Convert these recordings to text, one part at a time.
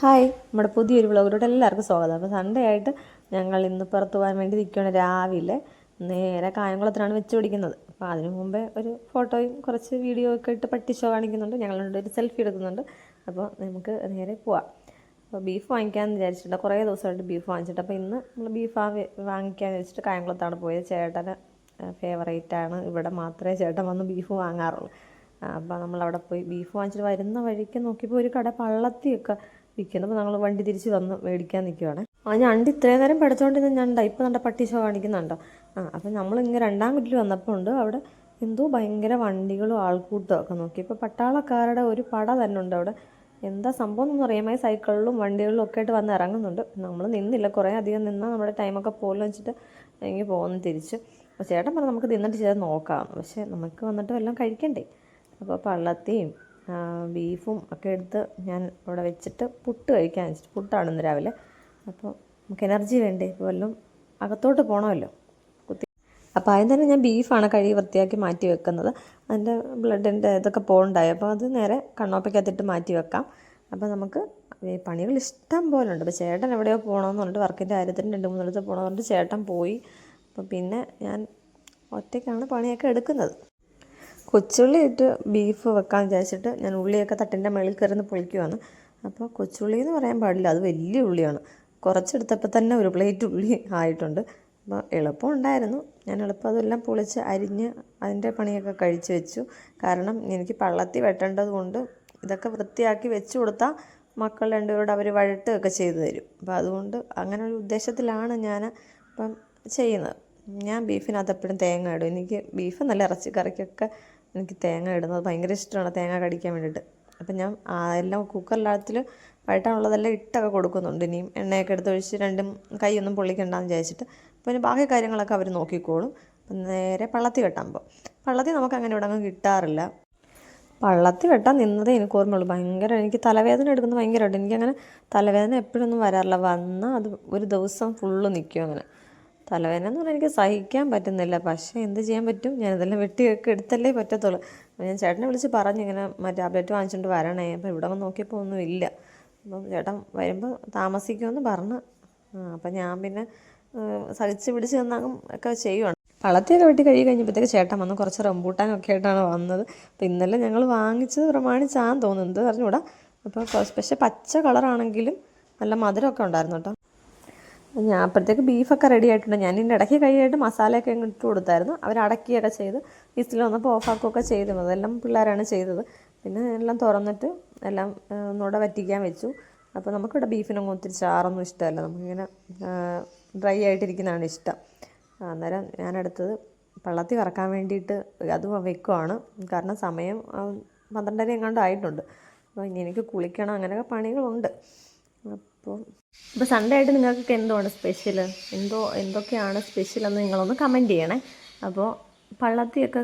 Hi നമ്മുടെ പുതിയൊരു വ്ളോഗിലോട്ട് എല്ലാവർക്കും സ്വാഗതം. അപ്പോൾ സൺഡേ ആയിട്ട് ഞങ്ങൾ ഇന്ന് പുറത്ത് പോകാൻ വേണ്ടി നിൽക്കുകയാണ്. രാവിലെ നേരെ കായംകുളത്തിനാണ് വെച്ച് പിടിക്കുന്നത്. അപ്പോൾ അതിനു മുമ്പേ ഒരു ഫോട്ടോയും കുറച്ച് വീഡിയോ ഒക്കെ ഇട്ട് പട്ടിച്ചോ കാണിക്കുന്നുണ്ട്. ഞങ്ങളുടെ ഒരു സെൽഫി എടുക്കുന്നുണ്ട്. അപ്പോൾ നമുക്ക് നേരെ പോവാം. അപ്പോൾ ബീഫ് വാങ്ങിക്കാമെന്ന് വിചാരിച്ചിട്ടുണ്ട്. കുറേ ദിവസമായിട്ട് ബീഫ് വാങ്ങിച്ചിട്ട്. അപ്പോൾ ഇന്ന് നമ്മൾ ബീഫ് വാങ്ങിക്കാമെന്ന് വെച്ചിട്ട് കായംകുളത്താണ് പോയത്. ചേട്ടന് ഫേവറേറ്റാണ് ഇവിടെ മാത്രമേ ചേട്ടൻ വന്ന് ബീഫ് വാങ്ങാറുള്ളൂ. അപ്പോൾ നമ്മളവിടെ പോയി ബീഫ് വാങ്ങിച്ചിട്ട് വരുന്ന വഴിക്ക് നോക്കിയപ്പോൾ ഒരു കട പള്ളത്തിയൊക്കെ വിൽക്കുന്നു. അപ്പോൾ നമ്മൾ വണ്ടി തിരിച്ച് വന്ന് മേടിക്കാൻ നിൽക്കുവാണ് ആ ഞണ്ട് ഇത്രയും നേരം പഠിച്ചുകൊണ്ടിരുന്ന ഞണ്ട ഇപ്പോൾ നല്ല പട്ടി ഷോ കാണിക്കുന്നുണ്ടോ? ആ അപ്പം നമ്മൾ ഇങ്ങനെ രണ്ടാം കുറ്റിൽ വന്നപ്പോൾ ഉണ്ട് അവിടെ എന്തോ ഭയങ്കര വണ്ടികളും ആൾക്കൂട്ടവും ഒക്കെ നോക്കി. ഇപ്പോൾ പട്ടാളക്കാരുടെ ഒരു പട തന്നെ ഉണ്ട് അവിടെ. എന്താ സംഭവം എന്നൊന്നും അറിയാമായി സൈക്കിളിലും വണ്ടികളിലും ഒക്കെ ആയിട്ട് വന്ന് ഇറങ്ങുന്നുണ്ട്. നമ്മൾ നിന്നില്ല. കുറേ അധികം നിന്നാൽ നമ്മുടെ ടൈമൊക്കെ പോലും വെച്ചിട്ട് ഇങ്ങനെ പോകുന്നു തിരിച്ച്. അപ്പോൾ ചേട്ടൻ പറഞ്ഞു നമുക്ക് നിന്നിട്ട് ചെയ്ത് നോക്കാം. പക്ഷേ നമുക്ക് വന്നിട്ട് വല്ലതും കഴിക്കണ്ടേ? അപ്പോൾ പള്ളത്തിയും ബീഫും ഒക്കെ എടുത്ത് ഞാൻ അവിടെ വെച്ചിട്ട് പുട്ട് കഴിക്കാൻ വെച്ചിട്ട് പുട്ടാണ് ഇന്ന് രാവിലെ. അപ്പോൾ നമുക്ക് എനർജി വേണ്ടേ? ഇപ്പോൾ വല്ലതും അകത്തോട്ട് പോകണമല്ലോ കുത്തി. അപ്പോൾ ആദ്യം തന്നെ ഞാൻ ബീഫാണ് കഴുകി വൃത്തിയാക്കി മാറ്റി വെക്കുന്നത്. അതിന്റെ ബ്ലഡിന്റെ ഇതൊക്കെ പോകണ്ടായി. അപ്പോൾ അത് നേരെ കണ്ണോപ്പയ്ക്കകത്തിട്ട് മാറ്റി വെക്കാം. അപ്പോൾ നമുക്ക് പണികൾ ഇഷ്ടം പോലെ ഉണ്ട്. അപ്പോൾ ചേട്ടൻ എവിടെയോ പോകണമെന്നുണ്ട് വർക്കിന്റെ കാര്യത്തിന് രണ്ട് മൂന്നിടത്ത് പോകണമെന്നുണ്ട് ചേട്ടൻ പോയി. അപ്പോൾ പിന്നെ ഞാൻ ഒറ്റയ്ക്കാണ് പണിയൊക്കെ എടുക്കുന്നത്. കൊച്ചുള്ളി ഇട്ട് ബീഫ് വെക്കാൻ വിചാരിച്ചിട്ട് ഞാൻ ഉള്ളിയൊക്കെ തട്ടിന്റെ മുകളിൽ കയറുന്ന പൊളിക്കുവാണ്. അപ്പോൾ കൊച്ചുള്ളി എന്ന് പറയാൻ പാടില്ല അത് വലിയ ഉള്ളിയാണ്. കുറച്ചെടുത്തപ്പോൾ തന്നെ ഒരു പ്ലേറ്റ് ഉള്ളി ആയിട്ടുണ്ട്. അപ്പോൾ എളുപ്പം ഉണ്ടായിരുന്നു. ഞാൻ എളുപ്പം അതെല്ലാം പൊളിച്ച് അരിഞ്ഞ് അതിന്റെ പണിയൊക്കെ കഴിച്ച് വെച്ചു. കാരണം എനിക്ക് പള്ളത്തി വെട്ടേണ്ടത് കൊണ്ട് ഇതൊക്കെ വൃത്തിയാക്കി വെച്ച് കൊടുത്താൽ മക്കൾ രണ്ടുപേരോട് അവർ വഴട്ടുകയൊക്കെ ചെയ്തു തരും. അപ്പോൾ അതുകൊണ്ട് അങ്ങനെ ഒരു ഉദ്ദേശത്തിലാണ് ഞാൻ ഇപ്പം ചെയ്യുന്നത്. ഞാൻ ബീഫിനകത്ത് എപ്പോഴും തേങ്ങ ഇടും. എനിക്ക് ബീഫ് നല്ല ഇറച്ചി കറിക്കൊക്കെ എനിക്ക് തേങ്ങ ഇടുന്നത് ഭയങ്കര ഇഷ്ടമാണ് തേങ്ങ കടിക്കാൻ വേണ്ടിയിട്ട്. അപ്പം ഞാൻ എല്ലാം കുക്കറിലാത്തിൽ വഴട്ടാനുള്ളതെല്ലാം ഇട്ടൊക്കെ കൊടുക്കുന്നുണ്ട്. ഇനിയും എണ്ണയൊക്കെ എടുത്ത് ഒഴിച്ച് രണ്ടും കൈയൊന്നും പൊള്ളിക്കണ്ടെന്ന് വിചാരിച്ചിട്ട്. പിന്നെ ബാക്കി കാര്യങ്ങളൊക്കെ അവർ നോക്കിക്കോളും. അപ്പം നേരെ പള്ളത്തി വെട്ടാൻ പോകും പള്ളത്തി നമുക്ക് അങ്ങനെ ഇവിടെ അങ്ങ് കിട്ടാറില്ല. പള്ളത്തി വെട്ടാൻ നിന്നതേ എനിക്ക് ഓർമ്മയുള്ളൂ. ഭയങ്കര എനിക്ക് തലവേദന എടുക്കുന്നത് ഭയങ്കരമായിട്ട്. എനിക്കങ്ങനെ തലവേദന എപ്പോഴൊന്നും വരാറില്ല. വന്നാൽ അത് ഒരു ദിവസം ഫുള്ള് നിൽക്കും അങ്ങനെ. തലവേദന എന്ന് പറഞ്ഞാൽ എനിക്ക് സഹിക്കാൻ പറ്റുന്നില്ല. പക്ഷേ എന്ത് ചെയ്യാൻ പറ്റും? ഞാനിതെല്ലാം വെട്ടിയൊക്കെ എടുത്തല്ലേ പറ്റത്തുള്ളൂ. ഞാൻ ചേട്ടനെ വിളിച്ച് പറഞ്ഞു ഇങ്ങനെ മറ്റേ ടാബ്ലറ്റ് വാങ്ങിച്ചുകൊണ്ട് വരണേ. അപ്പോൾ ഇവിടെ വന്ന് നോക്കിയപ്പോൾ ഒന്നും ഇല്ല. അപ്പം ചേട്ടൻ വരുമ്പോൾ താമസിക്കുമെന്ന് പറഞ്ഞു. അപ്പം ഞാൻ പിന്നെ സഹിച്ച് പിടിച്ച് നിന്നങ്ങും ഒക്കെ ചെയ്യുവാണ്. പള്ളത്തിയൊക്കെ വെട്ടി കഴുകി കഴിഞ്ഞപ്പോഴത്തേക്ക് ചേട്ടൻ വന്ന് കുറച്ച് റംബൂട്ടാനൊക്കെ ആയിട്ടാണ് വന്നത്. അപ്പോൾ ഇന്നലെ ഞങ്ങൾ വാങ്ങിച്ചത് പ്രമാണിച്ചാന്ന് തോന്നുന്നത് അറിഞ്ഞൂടാ അപ്പോൾ പക്ഷേ പച്ച കളറാണെങ്കിലും നല്ല മധുരമൊക്കെ ഉണ്ടായിരുന്നു കേട്ടോ. ഞാൻ അപ്പോഴത്തേക്ക് ബീഫൊക്കെ റെഡി ആയിട്ടുണ്ട്. ഞാൻ ഇതിന്റെ ഇടയ്ക്ക് കഴിയായിട്ട് മസാലയൊക്കെ അങ്ങ് ഇട്ട് കൊടുത്തായിരുന്നു. അവർ അടക്കിയൊക്കെ ചെയ്ത് വിസിൽ വന്നപ്പോൾ ഓഫാക്കുകയൊക്കെ ചെയ്തു അതെല്ലാം പിള്ളേരാണ് ചെയ്തത്. പിന്നെ എല്ലാം തുറന്നിട്ട് എല്ലാം ഒന്നുകൂടെ വറ്റിക്കാൻ വെച്ചു. അപ്പോൾ നമുക്കിവിടെ ബീഫിനൊന്നും ഒത്തിരി ചാറൊന്നും ഇഷ്ടമല്ല. നമുക്കിങ്ങനെ ഡ്രൈ ആയിട്ടിരിക്കുന്നതാണ് ഇഷ്ടം. അന്നേരം ഞാനെടുത്തത് പള്ളത്തി വറക്കാൻ വേണ്ടിയിട്ട് അത് വെക്കുവാണ്. കാരണം സമയം പന്ത്രണ്ടര എങ്ങാണ്ട് ആയിട്ടുണ്ട്. അപ്പോൾ ഇനി എനിക്ക് കുളിക്കണം അങ്ങനെയൊക്കെ പണികളുണ്ട്. അപ്പോൾ ഇപ്പോൾ സൺഡേ ആയിട്ട് നിങ്ങൾക്കൊക്കെ എന്താണ് സ്പെഷ്യൽ എന്തോ എന്തൊക്കെയാണ് സ്പെഷ്യൽ എന്ന് നിങ്ങളൊന്ന് കമന്റ് ചെയ്യണേ. അപ്പോൾ പള്ളത്തിയൊക്കെ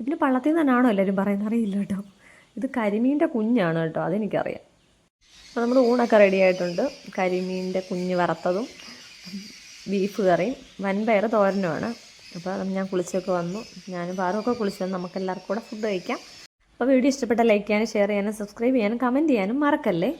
ഇതിന് പള്ളത്തി തന്നെയാണോ എല്ലാവരും പറയുന്നത്? അറിയില്ല കേട്ടോ. ഇത് കരിമീന്റെ കുഞ്ഞാണ് കേട്ടോ അതെനിക്കറിയാം. അപ്പോൾ നമ്മൾ ഊണൊക്കെ റെഡി ആയിട്ടുണ്ട്. കരിമീന്റെ കുഞ്ഞ് വറുത്തതും ബീഫ് കറിയും വൻപയർ തോരനുമാണ്. അപ്പോൾ ഞാൻ കുളിച്ചൊക്കെ വന്നു. ഞാനും പാറുമൊക്കെ കുളിച്ചു വന്നു. നമുക്ക് എല്ലാവർക്കും കൂടെ ഫുഡ് കഴിക്കാം. അപ്പോൾ വീഡിയോ ഇഷ്ടപ്പെട്ട ലൈക്ക് ചെയ്യാനും ഷെയർ ചെയ്യാനും സബ്സ്ക്രൈബ് ചെയ്യാനും കമന്റ് ചെയ്യാനും മറക്കല്ലേ?